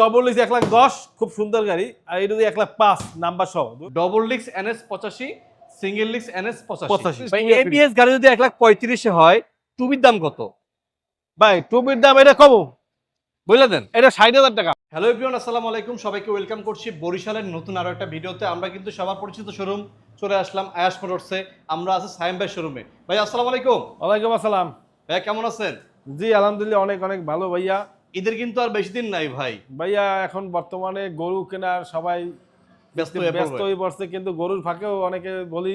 Double এক লাখ দশ খুব সুন্দর গাড়ি। আর এটা এক লাখ পাঁচ নাম্বার সহ। ডবল লিক্স এনএস পঁচাশি সিঙ্গেল লিক্স এনএস পঁচাশি। পঁচাশি। ভাই গাড়ি যদি এক লাখ পঁয়ত্রিশে হয় টুবির দাম কত? ভাই টুপির দাম এটা কম। বলে দেন? এটা ষাট হাজার টাকা। হ্যালো এভরিওয়ান আসসালামু আলাইকুম। সবাইকে ওয়েলকাম করছি বরিশালের নতুন আরও একটা ভিডিওতে। আমরা কিন্তু সবার পরিচিত শোরুম চলে আসলাম আয়াস মোটরসে আমরা আছি সাইম ভাই শোরুমে ভাই আসসালামু আলাইকুম। ওয়ালাইকুম আসসালাম। ভাই কেমন আছেন? জি আলহামদুলিল্লাহ অনেক অনেক ভালো ভাইয়া। ঈদের কিন্তু আর বেশি দিন নাই ভাই। ভাইয়া এখন বর্তমানে গরু কেনার সবাই ব্যস্ত হয়ে ব্যস্ত হয়ে পড়ছে কিন্তু গরুর ফাঁকেও অনেকে বলি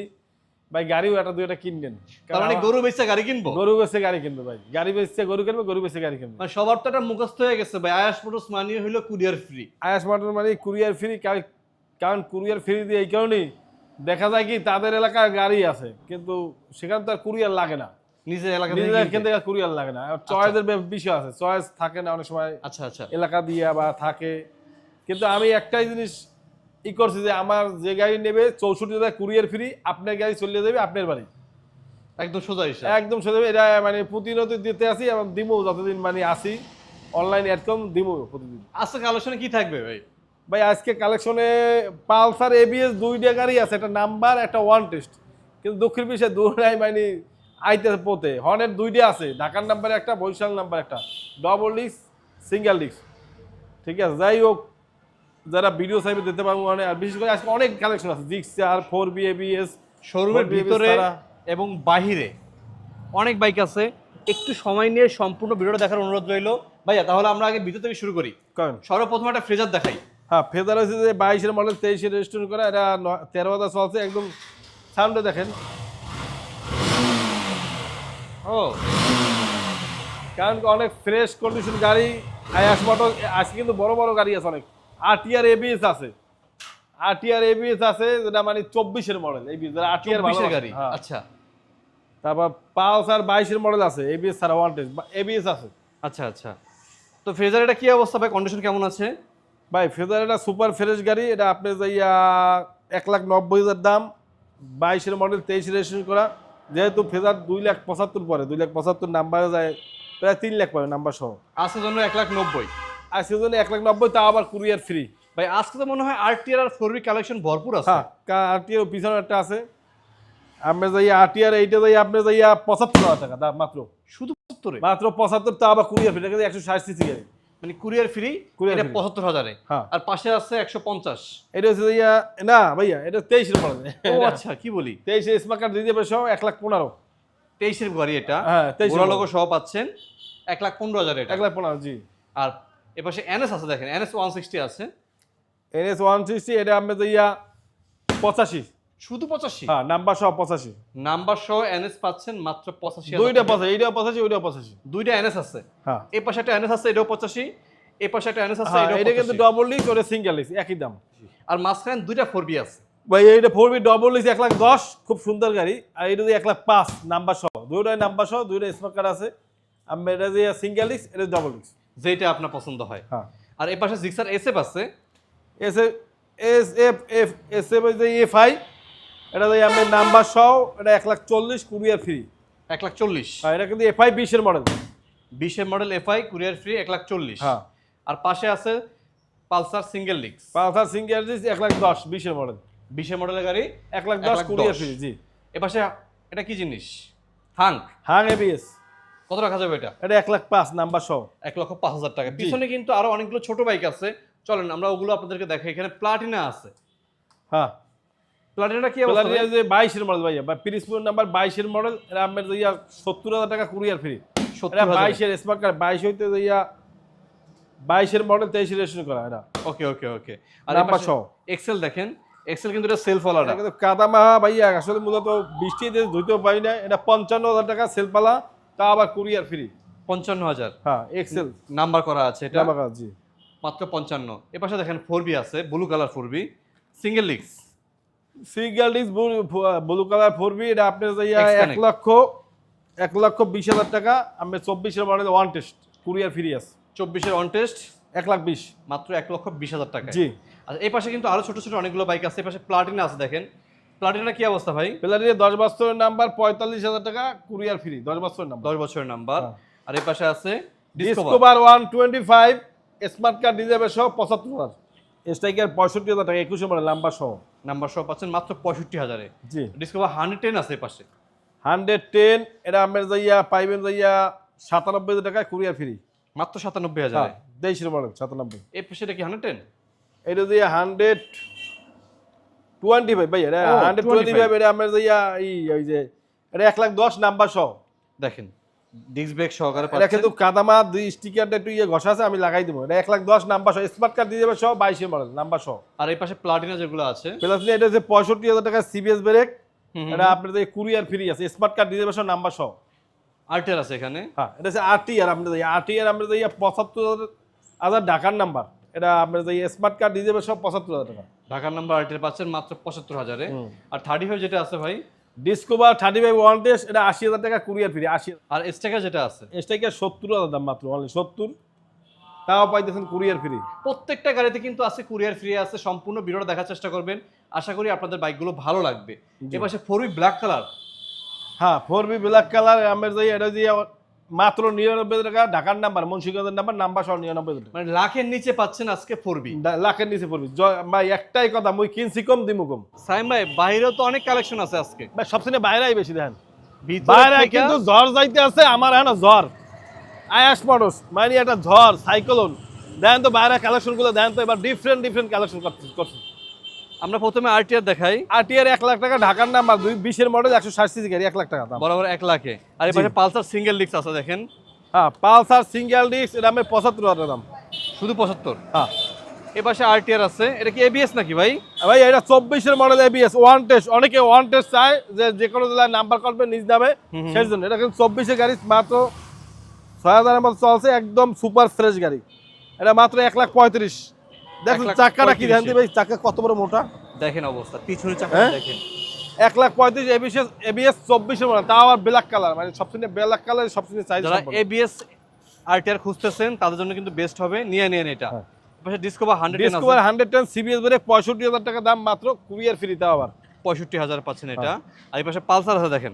ভাই গাড়িও একটা দুইটা কিনবেন। তার মানে গরু বেচে গাড়ি কিনবো? গরু বেচে গাড়ি কিনবে ভাই। গাড়ি বেচছে গরু কিনবে গরু বেচে গাড়ি কিনবে। মানে সবার তো একটা মুখস্থ হয়ে গেছে ভাই। আয়াস মোটরস মানিয়ে হইল কুরিয়ার ফ্রি আয়াস মোটর মানে কুরিয়ার ফ্রি কারণ কুরিয়ার ফ্রি দিয়ে এই কারণেই দেখা যায় কি তাদের এলাকার গাড়ি আছে কিন্তু সেখানে তো আর কুরিয়ার লাগে না। নিজের এলাকা কিনতে। এখান থেকে কুরিয়ার লাগে না। চয়েসের বিষয় আছে। চয়েস থাকে না অনেক সময় আচ্ছা আচ্ছা। এলাকা দিয়ে বা থাকে। কিন্তু আমি একটাই জিনিস ই করছি যে আমার যে গাড়ি নেবে চৌষট্টি হাজার কুরিয়ার ফ্রি আপনার গাড়ি চলে যাবে আপনার বাড়ি। একদম সোজা হিসাব। একদম সোজা এটা মানে প্রতিনিয়ত দিতে আসি এবং দিমো যতদিন মানে আসি। অনলাইন অ্যাডকম দিমো প্রতিদিন। আজকে কালেকশনে কি থাকবে ভাই? ভাই আজকে কালেকশনে পালসার এবিএস দুইটা গাড়ি আছে। একটা নাম্বার একটা ওয়ান টেস্ট কিন্তু দক্ষিণ বিশ্বে দুটাই মানে আইতে পোতে হর্নের দুইটা আছে ঢাকার নাম্বার একটা বরিশাল নাম্বার একটা। ডবল ডিস্ক সিঙ্গেল ডিস্ক ঠিক আছে? যাই হোক যারা ভিডিও সাইবে দিতে পারব মানে আর বিশেষ করে আজকে অনেক কালেকশন আছে জিক্সার ফোর বি এবিএস শোরুমের ভিতরে এবং বাহিরে অনেক বাইক আছে। একটু সময় নিয়ে সম্পূর্ণ ভিডিওটা দেখার অনুরোধ রইল। ভাইয়া তাহলে আমরা আগে ভিতর থেকে শুরু করি। করেন। সর্বপ্রথম একটা ফ্রেজার দেখাই। হ্যাঁ ফেদার হচ্ছে যে বাইশের মডেল তেইশের রেজিস্ট্রেশন করা এটা তেরো হাজার চলছে একদম সাউন্ডে দেখেন। ও। কারণ অনেক ফ্রেশ কন্ডিশন গাড়ি আয়াস মোটর আজকে কিন্তু বড় বড় গাড়ি আছে অনেক। আরটিআর এবিএস আছে। আরটিআর এবিএস আছে যেটা মানে চব্বিশের মডেল এবিএস আরটিআর চব্বিশের গাড়ি? হ্যাঁ। আচ্ছা। তারপর পালসার বাইশের মডেল আছে এবিএস ছাড়া ওয়ান টেস্ট এবিএস আছে। আচ্ছা আচ্ছা। তো ফ্রেজার এটা কি অবস্থা ভাই? কন্ডিশন কেমন আছে? ভাই ফ্রেজার এটা সুপার ফ্রেশ গাড়ি এটা আপনি যাইয়া এক লাখ নব্বই হাজার দাম বাইশের মডেল তেইশ রেজিস্ট্রেশন করা। যেহেতু ফেজার দুই লাখ পঁচাত্তর পরে দুই লাখ পঁচাত্তর নাম্বারে যায় প্রায় তিন লাখ পাবে নাম্বার সহ। আজকের জন্য এক লাখ নব্বই। আর সেজন্য এক লাখ নব্বই তা আবার কুরিয়ার ফ্রি ভাই আজকে তো মনে হয় আরটিআর আর ফোর কালেকশন ভরপুর আছে। হ্যাঁ আরটিআর পিছনে একটা আছে। আপনি যাইয়া আরটিআর এইটা যাই আপনি যাইয়া পঁচাত্তর হাজার টাকা মাত্র। শুধু সত্তরে মাত্র পঁচাত্তর তা আবার কুরিয়ার ফ্রি এটা একশো ষাট সিসি গাড়ি। মানে কুরিয়ার ফ্রি এটা পঁচাত্তর হাজারে। হ্যাঁ। আর পাশে আছে একশো পঞ্চাশ। এটা হচ্ছে যাইয়া না ভাইয়া এটা তেইশের মডেল ও আচ্ছা কি বলি? তেইশে স্মার্ট কার্ড দিয়ে দেবে এক লাখ পনেরো। তেইশের গাড়ি এটা। হ্যাঁ তেইশ লোক সহ পাচ্ছেন এক লাখ পনেরো হাজার এটা। এক লাখ পনেরো জি। আর এপাশে এনএস আছে দেখেন এনএস ওয়ান সিক্সটি আছে। এনএস ওয়ান সিক্সটি এটা আপনি যাইয়া পঁচাশি। শুধু পঁচাশি? হ্যাঁ নাম্বার সহ পঁচাশি। নাম্বার সহ এনএস পাচ্ছেন মাত্র পঁচাশি দুইটা। পঁচাশি এইটাও পঁচাশি ওইটাও পঁচাশি। দুইটা এনএস আছে। হ্যাঁ। এই পাশে একটা এনএস আছে এটাও পঁচাশি। এই পাশে একটা এনএস আছে হ্যাঁ, এটা কিন্তু ডবল ডিস্ক ওটা সিঙ্গেল ডিস্ক একই দাম। আর মাঝখানে দুইটা ফোর বি আছে। ভাই এইটা ফোর বি ডবল ডিস্ক এক লাখ দশ খুব সুন্দর গাড়ি। আর এটা এক লাখ পাঁচ নাম্বার সহ। দুইটাই নাম্বার সহ দুইটা স্মার্ট আছে। আর এটা দিয়ে সিঙ্গেল ডিস্ক এটা ডবল ডিস্ক যেটা আপনার পছন্দ হয়। হ্যাঁ। আর এই পাশে জিক্সার এসএফ আছে। S S F F S F যে এফ আই এটা দিয়ে আমি নাম্বার সহ এটা এক লাখ চল্লিশ কুরিয়ার ফ্রি এক লাখ চল্লিশ। হ্যাঁ এটা কিন্তু এফ আই বিশের মডেল বিশের মডেল এফআই কুরিয়ার ফ্রি এক লাখ চল্লিশ। হ্যাঁ। আর পাশে আছে পালসার সিঙ্গেল লিক্স পালসার সিঙ্গেল ডিস্ক এক লাখ দশ বিশের মডেল বিশের মডেলের গাড়ি এক লাখ দশ কুরিয়ার ফ্রি জি। এ পাশে এটা কি জিনিস? হাঙ্ক। হাং এবিএস কত রাখা যাবে এটা? এটা এক লাখ পাঁচ নাম্বার সহ। এক লক্ষ পাঁচ হাজার টাকা। পিছনে কিন্তু আরও অনেকগুলো ছোট বাইক আছে। চলেন আমরা ওগুলো আপনাদেরকে দেখাই। এখানে প্লাটিনা আছে। হ্যাঁ। প্লাটিনাটা কি প্লাটিনা যে বাইশের মডেল ভাইয়া বা পিরিসপুর নাম্বার বাইশের মডেল এটা আপনার যাইয়া সত্তর হাজার টাকা কুরিয়ার ফ্রি এটা বাইশের স্মার্ট কার্ড বাইশ হইতে যাইয়া বাইশের মডেল তেইশে রেজিস্ট্রেশন করা এটা ওকে ওকে ওকে। আর নাম্বার সহ। এক্সেল দেখেন এক্সেল কিন্তু এটা সেলফ ওয়ালাটা কিন্তু কাদা মাহা ভাইয়া আসলে মূলত বৃষ্টিতে ধুইতেও পারি না এটা পঞ্চান্ন হাজার টাকা সেলপালা তা আবার কুরিয়ার ফ্রি পঞ্চান্ন হাজার হ্যাঁ এক্সেল নাম্বার করা আছে এটা। জি। মাত্র পঞ্চান্ন। এ পাশে দেখেন ফোর বি আছে blue colour four B single leaks single blue colour four B এটা আপনার যাইয়া এক লক্ষ এক লক্ষ বিশ হাজার টাকা আমি চব্বিশের model one test courier free আছে। চব্বিশের অন টেস্ট এক লাখ বিশ। মাত্র এক লক্ষ বিশ হাজার টাকা জি। আচ্ছা এই পাশে কিন্তু আরও ছোট ছোট অনেকগুলো বাইক আছে এই পাশে প্লাটিনা আছে দেখেন। প্লাটিনা কি অবস্থা ভাই? প্লাটিনা দশ বছরের নাম্বার পঁয়তাল্লিশ হাজার টাকা কুরিয়ার ফ্রি দশ বছরের নাম্বার দশ বছরের নাম্বার হ্যাঁ। আর এই পাশে আছে Discover one twenty five smart card ডিজেবের সহ পঁচাত্তর হাজার। স্ট্রাইকার পঁয়ষট্টি হাজার টাকা একুশে মডেল নাম্বার সহ। নাম্বার সহ পাচ্ছেন মাত্র পঁয়ষট্টি হাজারে। জি। ডিসকভার হান্ড্রেড টেন আছে পাশে। হান্ড্রেড টেন এটা আমের যাইয়া পাইবেন যাইয়া সাতানব্বই হাজার টাকায় কুরিয়ার ফ্রি মাত্র সাতানব্বই হ্যাঁ হাজারে তেইশের মডেল সাতানব্বই। এই পাশে এটা কি হান্ড্রেড টেন এটা দিয়ে হান্ড্রেড টোয়েন্টি ফাইভ ভাই এটা হান্ড্রেড টোয়েন্টি ফাইভ এটা আমার যাইয়া এই ওই যে এটা এক লাখ দশ নাম্বার সহ। দেখেন। ডিস্ক ব্রেক সহকারে এটা কিন্তু কাদামা দুই স্টিকারটা একটু ইয়ে ঘষা আছে আমি লাগাই দেবো। এটা এক লাখ দশ নাম্বার সহ স্মার্ট কার্ড দিয়ে যাবে সহ মডেল নাম্বার সহ। আর এই পাশে প্লাটিনা যেগুলো আছে। প্লাস এটা হচ্ছে পঁয়ষট্টি হাজার টাকা সিবিএস ব্রেক। এটা আপনাদের কুরিয়ার ফ্রি আছে স্মার্ট কার্ড দিয়ে যাবে সহ নাম্বার সহ। আর্টের আছে এখানে। হ্যাঁ এটা হচ্ছে আরটি আর আপনাদের আরটি আর আপনাদের পঁচাত্তর হাজার ঢাকার নাম্বার। এটা আপনাদের এই স্মার্ট কার্ড দিয়ে যাবে সব পঁচাত্তর হাজার টাকা। ঢাকার নাম্বার আর্টের পাচ্ছেন মাত্র পঁচাত্তর হাজারে। আর থার্টি ফাইভ যেটা আছে ভাই Discover thirty five one test এটা আশি হাজার টাকা কুরিয়ার ফ্রি আশি আর স্টেকার যেটা আছে? এটাকে সত্তর হাজার দাম মাত্র অনলি সত্তর। তাও পাইতেছেন কুরিয়ার ফ্রি প্রত্যেকটা গাড়িতে কিন্তু আছে কুরিয়ার ফ্রি আছে সম্পূর্ণ ভিডিওটা দেখার চেষ্টা করবেন। আশা করি আপনাদের বাইকগুলো ভালো লাগবে। এ পাশে ফোর ব্ল্যাক কালার হ্যাঁ ফোর বি ব্ল্যাক কালার আমের যাই এটা দিয়ে মাত্র নিরানব্বই টাকা ঢাকার নাম্বার মুন্সিগঞ্জের নাম্বার নাম্বার সহ নিরানব্বই টাকা। মানে লাখের নিচে পাচ্ছেন আজকে ফোর বি দা- লাখের নিচে পড়বি জ- ভাই একটাই কথা মুই কিনছি কম দিমু কম। সাইম ভাই বাইরেও তো অনেক কালেকশন আছে আজকে। ভাই সবচেয়ে বাইরেই বেশি দেখেন। বাইরে কিন্তু ঝড় যাইতে আছে আমার হ্যাঁ ঝড়। আয়াস মডস মানে একটা ঝড় সাইক্লোন। দেখেন তো বাইরে কালেকশনগুলো দেখেন তো এবার ডিফারেন্ট ডিফারেন্ট কালেকশন করছে আমরা প্রথমে আরটিআর দেখাই। আরটিআর এক লাখ টাকা ঢাকার নাম্বার দুই বিশের মডেল একশো ষাট সিসি গাড়ি এক লাখ টাকা দাম। বরাবর এক লাখে। আর। পাশে পালসার সিঙ্গেল ডিস্ক আছে দেখেন। হ্যাঁ পালসার সিঙ্গেল ডিস্ক এটা আমি পঁচাত্তর হাজার দাম। শুধু পঁচাত্তর? হ্যাঁ। এ পাশে আরটিআর আছে এটা কি এবিএস নাকি ভাই? ভাই এটা চব্বিশের মডেল এবিএস ওয়ান টেস্ট অনেকে ওয়ান টেস্ট চায় যে যে কোনো জেলায় নাম্বার করবে নিজ নামে। সেই জন্য এটা কিন্তু চব্বিশের গাড়ি মাত্র ছয় হাজারের মতো চলছে একদম সুপার ফ্রেশ গাড়ি। এটা মাত্র এক লাখ পঁয়ত্রিশ। দেখুন চাকাটা কি ধ্যান দিবে চাকা কত বড় মোটা? দেখেন অবস্থা পিছনে চাকা হ্যাঁ? দেখেন। এক লাখ পঁয়ত্রিশ এবিএস এবিএস চব্বিশের মডেল তাও আবার ব্ল্যাক কালার মানে সবচেয়ে ব্ল্যাক কালার সবচেয়ে যারা এবিএস আরটিআর খুঁজতেছেন তাদের জন্য কিন্তু বেস্ট হবে। নিয়ে নিয়ে এটা। হ্যাঁ। পাশে Discover hundred Discover hundred ten CBS brake পঁয়ষট্টি হাজার টাকা দাম মাত্র কুরিয়ার ফ্রি তাও আবার। পঁয়ষট্টি হাজার পাচ্ছেন এটা। হ্যাঁ। আর এই পাশে পালসার আছে দেখেন।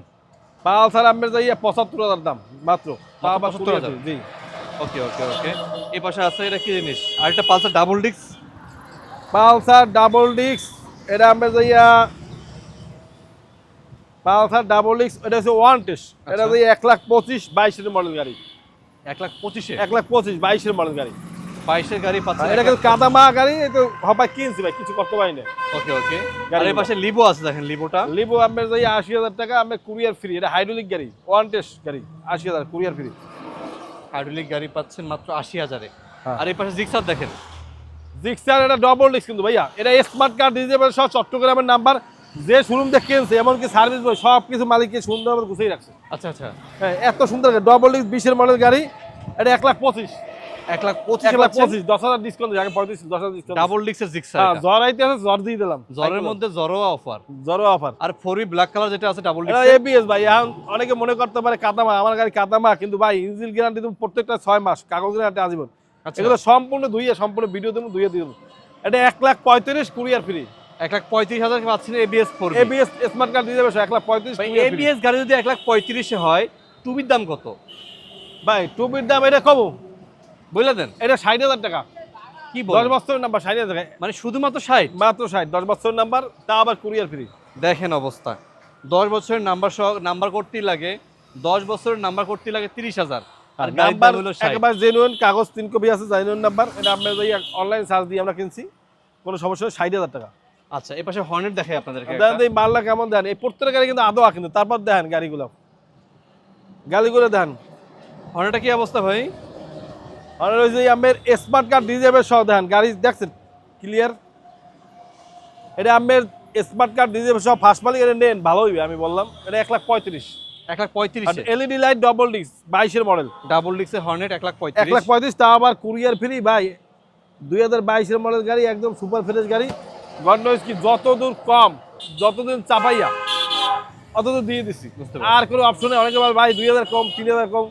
পালসার আমের যাইয়া পঁচাত্তর হাজার দাম মাত্র। তাও আবার 75,000 courier জি। ওকে ওকে ওকে। এই পাশে আছে এটা কি জিনিস? আর একটা Pulsar double disc Pulsar double disc এটা আমরা যাইয়া পালসার ডাবল ডিস্ক এটা হচ্ছে ওয়ান টেস্ট এটা আচ্ছা। যাই এক লাখ পঁচিশ বাইশের মডেল গাড়ি। এক লাখ পঁচিশে? এক লাখ পঁচিশ বাইশের মডেল গাড়ি। বাইশের গাড়ি এটা কিন্তু গাড়ি হবাই কিনছি ভাই কিছু করতে পারি না ওকে। ওকে। এই পাশে লিবো আছে দেখেন লিবোটা লিবো আমের যাই আশি হাজার টাকা আমি কুরিয়ার ফ্রি এটা হাইড্রোলিক গাড়ি ওয়ান টেস্ট গাড়ি আশি হাজার কুরিয়ার ফ্রি হাইড্রোলিক গাড়ি পাচ্ছেন মাত্র আশি হাজারে। হ্যাঁ। আর এই পাশে জিক্সার দেখেন। জিক্সার এটা ডবল ডিস্ক কিন্তু ভাইয়া। এটা স্মার্ট কার্ড যাবে সব চট্টগ্রামের নাম্বার যে শোরুম দিয়ে কিনছে এমনকি সার্ভিস বয় সব কিছু মালিককে সুন্দরভাবে গুছিয়ে রাখছে। আচ্ছা আচ্ছা। হ্যাঁ এত সুন্দর ডবল ডিস্ক বিশের মডেল গাড়ি। এটা এক লাখ পঁচিশ। এক লাখ পঁচিশ এক লাখ পঁচিশ দশ হাজার ডিসকাউন্ট আগে পঁয়ত্রিশ দশ হাজার ডিসকাউন্ট ডাবল ডিস্কের জিক্সার হ্যাঁ জ্বর আইতে আছে জ্বর দিয়ে দিলাম। জ্বরের মধ্যে অফার অফার আর ফোরি ব্ল্যাক কালার যেটা আছে ডাবল এটা ডিস্ক এবিএস ভাই এখন অনেকে মনে করতে পারে কাদামা আমার গাড়ি কাদামা কিন্তু ভাই ইঞ্জিন গ্যারান্টি তুমি প্রত্যেকটা ছয় মাস কাগজ গ্যারান্টি আজীবন। এগুলো সম্পূর্ণ ধুইয়ে সম্পূর্ণ ভিডিও দেবো ধুইয়ে দিয়ে এটা এক লাখ পঁয়ত্রিশ কুরিয়ার ফ্রি এক লাখ পঁয়ত্রিশ হাজার পাচ্ছেন ABS four ABS smart card দিয়ে যাবে এক লাখ পঁয়ত্রিশ। এবিএস গাড়ি যদি এক লাখ পঁয়ত্রিশে হয় টুবির দাম কত? ভাই দাম এটা কম। বলে দেন। এটা ষাট হাজার টাকা। কি দশ বছরের নাম্বার ষাট হাজার টাকা। মানে শুধুমাত্র ষাট? মাত্র ষাট দশ বছরের নাম্বার তা আবার কুরিয়ার ফ্রি দেখেন অবস্থা। দশ বছরের নাম্বার সহ নাম্বার করতেই লাগে দশ বছরের নাম্বার করতেই লাগে তিরিশ হাজার। নাম্বার একেবারে জেনুইন কাগজ তিন কপি আছে জেনুইন নাম্বার এটা আমরা অনলাইন সার্চ দিয়ে আমরা কিনছি কোনো সমস্যা নেই ষাট হাজার টাকা। আচ্ছা এই পাশে হর্নেট দেখাই আপনাদেরকে দেন এই মাল্লা কেমন দেন। এই প্রত্যেকটা গাড়ি কিন্তু কিন্তু তারপর দেখেন গাড়িগুলো। গাড়িগুলো হর্নেটটা কি অবস্থা ভাই? আর ওই যে আমের স্মার্ট কার্ড ডিজেবের সহ দেখেন। গাড়ি দেখছেন? ক্লিয়ার এটা আমের স্মার্ট কার্ড ডিজেবের সহ ফার্স্ট মালিক এটা নেন ভালো হইবে আমি বললাম। এটা এক লাখ পঁয়ত্রিশ। এক লাখ আর পঁয়ত্রিশে এলইডি লাইট ডবল ডিস্ক বাইশের মডেল ডাবল হর্নেট এক লাখ এক লাখ পঁয়ত্রিশ তা আবার কুরিয়ার ফ্রি ভাই। দুই হাজার বাইশের মডেল গাড়ি একদম সুপার ফ্রেশ গাড়ি। গন্ডোজ কি যতদূর কম যতদিন চাপাইয়া অতদূর দিয়ে দিছি। আর কোনো অপশনে অনেকে বলে ভাই দুই হাজার কম তিন হাজার কম।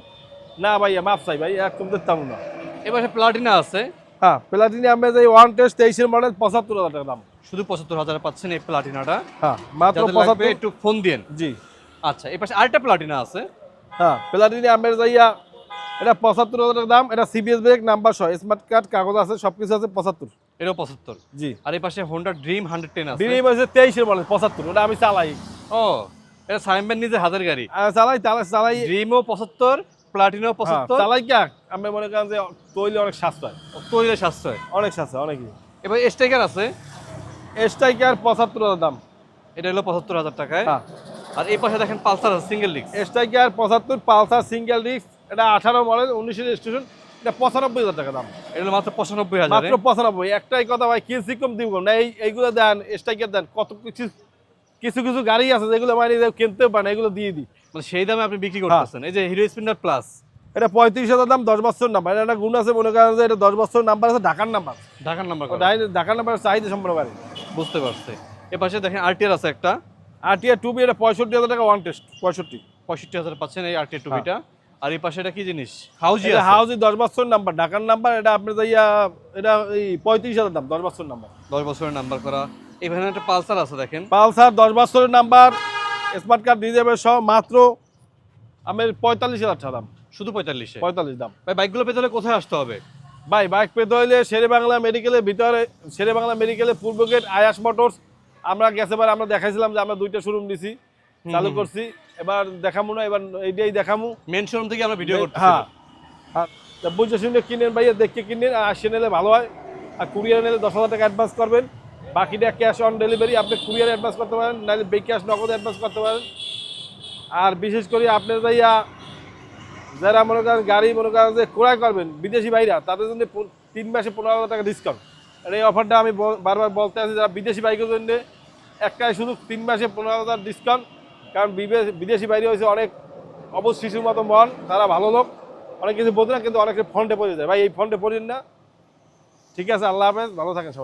না ভাইয়া মাপ চাই ভাই একদম দিতাম না। পাশে প্লাটিনা আছে। হ্যাঁ প্লাটিনি আমরা যাই ওয়ান টেস্ট তেইশের মডেল পঁচাত্তর হাজার টাকা দাম। শুধু পঁচাত্তর হাজার পাচ্ছেন এই প্লাটিনাটা হ্যাঁ মাত্র পঁচাত্তর একটু ফোন দিন জি। আচ্ছা এই পাশে আরেকটা প্লাটিনা আছে। হ্যাঁ প্লাটিনি আমরা যাইয়া এটা পঁচাত্তর হাজার দাম এটা সিবিএস ব্রেক নাম্বার সহ স্মার্ট কার্ড কাগজ আছে সব কিছু আছে পঁচাত্তর। এটাও পঁচাত্তর। জি। আর এই পাশে হোন্ডা ড্রিম হান্ড্রেড টেন আছে। ডিলিম হয়েছে তেইশের বলে পঁচাত্তর ওটা আমি চালাই। ও এটা সাইম নিজে হাতের গাড়ি। চালাই চালাই চালাই। ড্রিমও পঁচাত্তর প্লাটিনো হ্যাঁ, পঁচাত্তর। চালাই কি আমি মনে করেন যে তৈলে অনেক সাশ্রয়। তৈরি সাশ্রয়। অনেক সাশ্রয় অনেকই। এবার স্ট্রাইকার আছে। স্ট্রাইকার পঁচাত্তর হাজার দাম। এটা হলো পঁচাত্তর হাজার টাকায়। হ্যাঁ। আর এই পাশে দেখেন পালসার সিঙ্গেল ডিস্ক স্ট্রাইকার পঁচাত্তর পালসার সিঙ্গেল ডিস্ক এটা আঠারো মডেল উনিশের স্টেশন এটা পঁচানব্বই হাজার টাকা দাম। এটা মাত্র পঁচানব্বই হাজার। মাত্র পঁচানব্বই। একটাই কথা ভাই কিনছি কম দিব? না এই এইগুলো দেন স্ট্রাইকার দেন কত কিছু কিছু কিছু গাড়ি আছে যেগুলো মানে যে কিনতেও পারে এগুলো দিয়ে দিই। মানে সেই দামে আপনি বিক্রি হ্যাঁ। করতেছেন এই যে হিরো স্পিনার প্লাস এটা পঁয়ত্রিশ হাজার দাম দশ বছর নাম্বার এটা একটা গুণ আছে মনে করেন যে এটা দশ বছর নাম্বার আছে ঢাকার নাম্বার ঢাকার নাম্বার ঢাকার নাম্বার চাহিদা সম্পর্ক। বুঝতে পারছি। এ পাশে দেখেন আরটিআর আছে একটা। আর টিয়ার টু বি এটা পঁয়ষট্টি হাজার টাকা ওয়ান টেস্ট পঁয়ষট্টি। পঁয়ষট্টি হাজার পাচ্ছেন এই আরটিআর টুবিটা আর এই পাশে এটা কি জিনিস? হাউজি হাউজি দশ বছর নাম্বার ঢাকার নাম্বার এটা আপনি যাইয়া এটা এই পঁয়ত্রিশ হাজার দাম দশ বছর নাম্বার দশ বছরের নাম্বার করা। এখানে একটা পালসার আছে দেখেন। পালসার দশ বছরের নাম্বার স্মার্ট কার্ড দিয়ে যাবে সহ মাত্র আমি পঁয়তাল্লিশ হাজার টাকা দাম। শুধু পঁয়তাল্লিশে? পঁয়তাল্লিশ দাম। ভাই বাইকগুলো পেতে হলে কোথায় আসতে হবে? ভাই বাইক পেতে হইলে শেরে বাংলা মেডিকেলের ভিতরে শেরে বাংলা মেডিকেলের পূর্ব গেট আয়াস মোটরস আমরা গেছে এবার আমরা দেখাইছিলাম যে আমরা দুইটা শোরুম দিছি চালু করছি এবার দেখামু না এবার এইটাই দেখামু। মেন শোরুম থেকে আমরা ভিডিও করতেছি। হ্যাঁ হ্যাঁ। তা বুঝে শুনে কিনেন ভাইয়া দেখে কিনেন আর আসে নিলে ভালো হয়। আর কুরিয়ার নিলে দশ হাজার টাকা অ্যাডভান্স করবেন। বাকিটা ক্যাশ অন ডেলিভারি আপনি কুরিয়ার অ্যাডভান্স করতে পারেন নাহলে বে ক্যাশ নগদ অ্যাডভান্স করতে পারেন। আর বিশেষ করে আপনি ভাইয়া যারা মনে করেন গাড়ি মনে করেন যে ক্রয় করবেন বিদেশি ভাইরা তাদের জন্য তিন মাসে পনেরো হাজার টাকা ডিসকাউন্ট আর এই অফারটা আমি বারবার বলতে আছি যারা বিদেশি বাইকের জন্য একটাই শুধু তিন মাসে পনেরো হাজার ডিসকাউন্ট কারণ বিদেশি বাইরে হয়েছে অনেক অবশ শিশুর মতো মন, তারা ভালো লোক, অনেক কিছু বোঝে না, কিন্তু অনেকে ফন্ডে পড়ে যায় ভাই, এই ফন্ডে পড়েন না। ঠিক আছে, আল্লাহ হাফেজ, ভালো থাকেন